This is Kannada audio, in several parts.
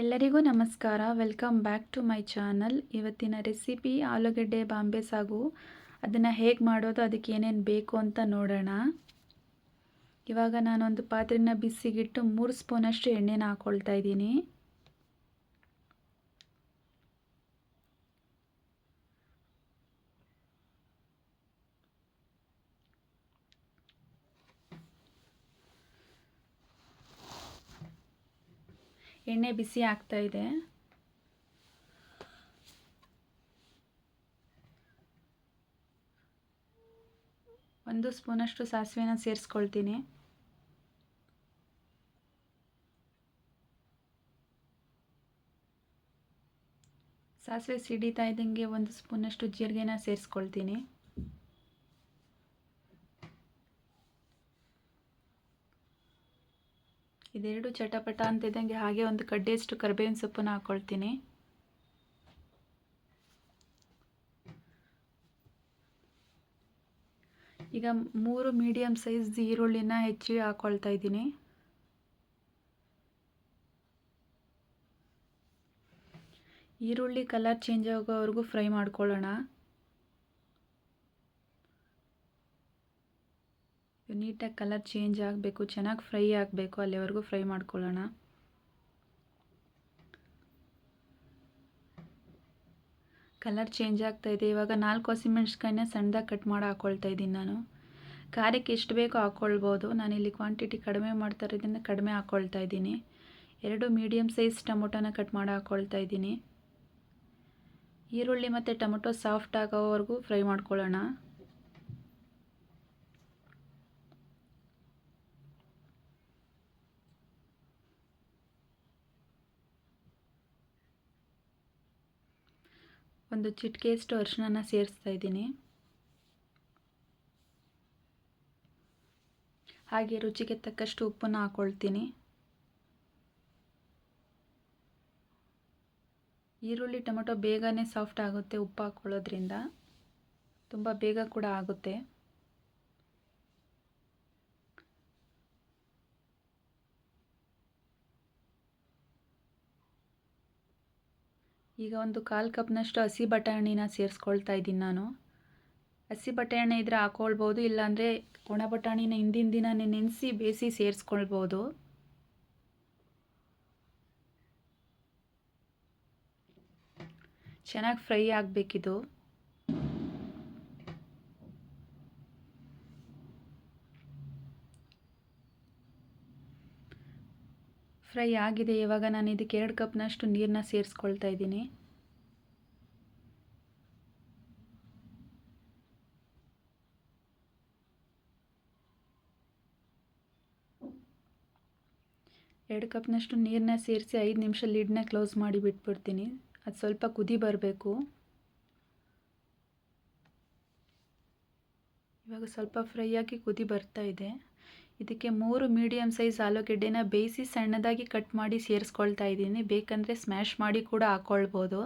ಎಲ್ಲರಿಗೂ ನಮಸ್ಕಾರ. Welcome back to my channel ಇವತ್ತಿನ ರೆಸಿಪಿ ಆಲೂಗಡ್ಡೆ ಬಾಂಬೆ ಸಾಗು. ಅದನ್ನು ಹೇಗೆ ಮಾಡೋದು, ಅದಕ್ಕೆ ಏನೇನು ಬೇಕು ಅಂತ ನೋಡೋಣ. ಇವಾಗ ನಾನೊಂದು ಪಾತ್ರೆನ ಬಿಸಿಗಿಟ್ಟು ಮೂರು ಸ್ಪೂನಷ್ಟು ಎಣ್ಣೆನ ಹಾಕ್ಕೊಳ್ತಾ ಇದ್ದೀನಿ. ಎಣ್ಣೆ ಬಿಸಿ ಆಗ್ತಾ ಇದೆ. ಒಂದು ಸ್ಪೂನಷ್ಟು ಸಾಸಿವೆನ ಸೇರಿಸ್ಕೊಳ್ತೀನಿ. ಸಾಸಿವೆ ಸಿಡಿತಾ ಇದ್ದಂಗೆ ಒಂದು ಸ್ಪೂನಷ್ಟು ಜೀರಿಗೆನ ಸೇರಿಸ್ಕೊಳ್ತೀನಿ. ಇದೆರಡು ಚಟಪಟ ಅಂತ ಇದ್ದಂಗೆ ಹಾಗೆ ಒಂದು ಕಡ್ಡೆಯಷ್ಟು ಕರಿಬೇವಿನ ಸೊಪ್ಪನ್ನು ಹಾಕ್ಕೊಳ್ತೀನಿ ಈಗ ಮೂರು ಮೀಡಿಯಮ್ ಸೈಜ್ ಈರುಳ್ಳಿನ ಹೆಚ್ಚಿ ಹಾಕ್ಕೊಳ್ತಾ ಇದ್ದೀನಿ. ಈರುಳ್ಳಿ ಕಲರ್ ಚೇಂಜ್ ಆಗೋವರೆಗೂ ಫ್ರೈ ಮಾಡ್ಕೊಳ್ಳೋಣ. ನೀಟಾಗಿ ಕಲರ್ ಚೇಂಜ್ ಆಗಬೇಕು, ಚೆನ್ನಾಗಿ ಫ್ರೈ ಆಗಬೇಕು, ಅಲ್ಲಿವರೆಗೂ ಫ್ರೈ ಮಾಡ್ಕೊಳ್ಳೋಣ. ಕಲರ್ ಚೇಂಜ್ ಆಗ್ತಾ ಇದೆ. ಇವಾಗ ನಾಲ್ಕು ಹಸಿಮೆಣ್ಸಿಕಾಯಿನ ಸಣ್ಣದಾಗಿ ಕಟ್ ಮಾಡಿ ಹಾಕ್ಕೊಳ್ತಾ ಇದ್ದೀನಿ ನಾನು. ಖಾರಕ್ಕೆ ಎಷ್ಟು ಬೇಕೋ ಹಾಕ್ಕೊಳ್ಬೋದು ನಾನಿಲ್ಲಿ ಕ್ವಾಂಟಿಟಿ ಕಡಿಮೆ ಮಾಡ್ತಾ ಇರೋದ್ರಿಂದ ಕಡಿಮೆ ಹಾಕ್ಕೊಳ್ತಾ ಇದ್ದೀನಿ. ಎರಡು ಮೀಡಿಯಮ್ ಸೈಜ್ ಟೊಮೊಟೊನ ಕಟ್ ಮಾಡಿ ಹಾಕ್ಕೊಳ್ತಾ ಇದ್ದೀನಿ. ಈರುಳ್ಳಿ ಮತ್ತು ಟೊಮೊಟೊ ಸಾಫ್ಟ್ ಆಗೋವರೆಗೂ ಫ್ರೈ ಮಾಡ್ಕೊಳ್ಳೋಣ. ಒಂದು ಚಿಟಿಕೆಯಷ್ಟು ಅರಿಶಿನ ಸೇರಿಸ್ತಾ ಇದ್ದೀನಿ. ಹಾಗೆ ರುಚಿಗೆ ತಕ್ಕಷ್ಟು ಉಪ್ಪನ್ನು ಹಾಕ್ಕೊಳ್ತೀನಿ ಈರುಳ್ಳಿ, ಟೊಮೆಟೊ ಬೇಗನೆ ಸಾಫ್ಟ್ ಆಗುತ್ತೆ ಉಪ್ಪು ಹಾಕ್ಕೊಳ್ಳೋದ್ರಿಂದ ತುಂಬ ಬೇಗ ಕೂಡ ಆಗುತ್ತೆ. ಈಗ ಒಂದು ಕಾಲು ಕಪ್ನಷ್ಟು ಹಸಿ ಬಟಾಣಿನ ಸೇರಿಸ್ಕೊಳ್ತಾ ಇದ್ದೀನಿ ನಾನು. ಹಸಿ ಬಟಾಣಿ ಇದ್ದರೆ ಹಾಕ್ಕೊಳ್ಬೋದು ಇಲ್ಲಾಂದರೆ ಒಣ ಬಟಾಣಿನ ಹಿಂದಿನ ದಿನ ನೆನೆಸಿ ಬೇಯಿಸಿ ಸೇರಿಸ್ಕೊಳ್ಬೋದು. ಚೆನ್ನಾಗಿ ಫ್ರೈ ಆಗಬೇಕಿದು. ಫ್ರೈ ಆಗಿದೆ. ಇವಾಗ ನಾನು ಇದಕ್ಕೆ ಎರಡು ಕಪ್ನಷ್ಟು ನೀರನ್ನ ಸೇರಿಸ್ಕೊಳ್ತಾ ಇದ್ದೀನಿ. ಎರಡು ಕಪ್ನಷ್ಟು ನೀರನ್ನ ಸೇರಿಸಿ ಐದು ನಿಮಿಷ ಲಿಡ್ನ ಕ್ಲೋಸ್ ಮಾಡಿ ಬಿಟ್ಬಿಡ್ತೀನಿ. ಅದು ಸ್ವಲ್ಪ ಕುದಿ ಬರಬೇಕು. ಇವಾಗ ಸ್ವಲ್ಪ ಫ್ರೈ ಆಗಿ ಕುದಿ ಬರ್ತಾ ಇದೆ. ಇದಕ್ಕೆ ಮೂರು ಮೀಡಿಯಮ್ ಸೈಜ್ ಆಲೂಗೆಡ್ಡೆನ ಬೇಯಿಸಿ ಸಣ್ಣದಾಗಿ ಕಟ್ ಮಾಡಿ ಸೇರಿಸ್ಕೊಳ್ತಾ ಇದ್ದೀನಿ. ಬೇಕಂದರೆ ಸ್ಮ್ಯಾಶ್ ಮಾಡಿ ಕೂಡ ಹಾಕ್ಕೊಳ್ಬೋದು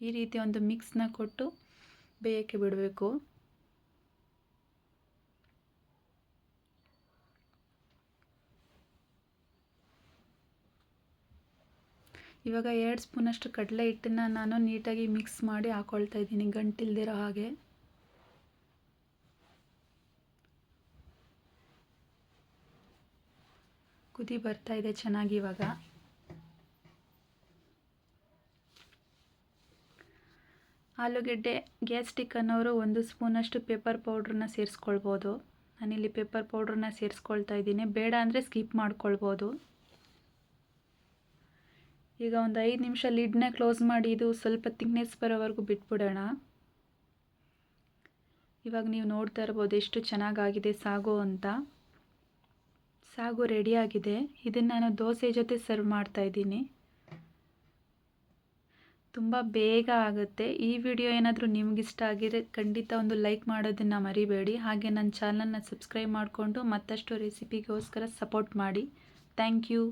ಈ ರೀತಿ ಒಂದು ಮಿಕ್ಸ್ನ ಕೊಟ್ಟು ಬೇಯಕ್ಕೆ ಬಿಡಬೇಕು. ಇವಾಗ ಎರಡು ಸ್ಪೂನಷ್ಟು ಕಡಲೆ ಹಿಟ್ಟನ್ನು ನಾನು ನೀಟಾಗಿ ಮಿಕ್ಸ್ ಮಾಡಿ ಹಾಕ್ಕೊಳ್ತಾ ಇದ್ದೀನಿ ಗಂಟಿಲ್ದಿರೋ ಹಾಗೆ. ಕುದಿ ಬರ್ತಾ ಇದೆ ಚೆನ್ನಾಗಿ ಇವಾಗ. ಆಲೂಗೆಡ್ಡೆ, ಗ್ಯಾಸ್ಟಿಕ್ ಅನ್ನೋರು ಒಂದು ಸ್ಪೂನಷ್ಟು ಪೇಪರ್ ಪೌಡ್ರನ್ನ ಸೇರಿಸ್ಕೊಳ್ಬೋದು. ನಾನಿಲ್ಲಿ ಪೇಪರ್ ಪೌಡ್ರನ್ನ ಸೇರಿಸ್ಕೊಳ್ತಾ ಇದ್ದೀನಿ. ಬೇಡ ಅಂದರೆ ಸ್ಕಿಪ್ ಮಾಡ್ಕೊಳ್ಬೋದು. ಈಗ ಒಂದು ಐದು ನಿಮಿಷ ಲಿಡ್ನ ಕ್ಲೋಸ್ ಮಾಡಿ ಇದು ಸ್ವಲ್ಪ ತಿಕ್ನೆಸ್ ಬರೋವರೆಗೂ ಬಿಟ್ಬಿಡೋಣ. ಇವಾಗ ನೀವು ನೋಡ್ತಾ ಇರ್ಬೋದು ಎಷ್ಟು ಚೆನ್ನಾಗಾಗಿದೆ ಸಾಗು ಅಂತ. ಸಾಗು ರೆಡಿಯಾಗಿದೆ ಇದನ್ನು ನಾನು ದೋಸೆ ಜೊತೆ ಸರ್ವ್ ಮಾಡ್ತಾ ಇದ್ದೀನಿ. ತುಂಬ ಬೇಗ ಆಗುತ್ತೆ. ಈ ವಿಡಿಯೋ ಏನಾದರೂ ನಿಮಗಿಷ್ಟ ಆಗಿದೆ ಖಂಡಿತ ಒಂದು ಲೈಕ್ ಮಾಡೋದನ್ನು ಮರಿಬೇಡಿ. ಹಾಗೆ ನನ್ನ ಚಾನಲ್ನ ಸಬ್ಸ್ಕ್ರೈಬ್ ಮಾಡಿಕೊಂಡು ಮತ್ತಷ್ಟು ರೆಸಿಪಿಗೋಸ್ಕರ ಸಪೋರ್ಟ್ ಮಾಡಿ. Thank you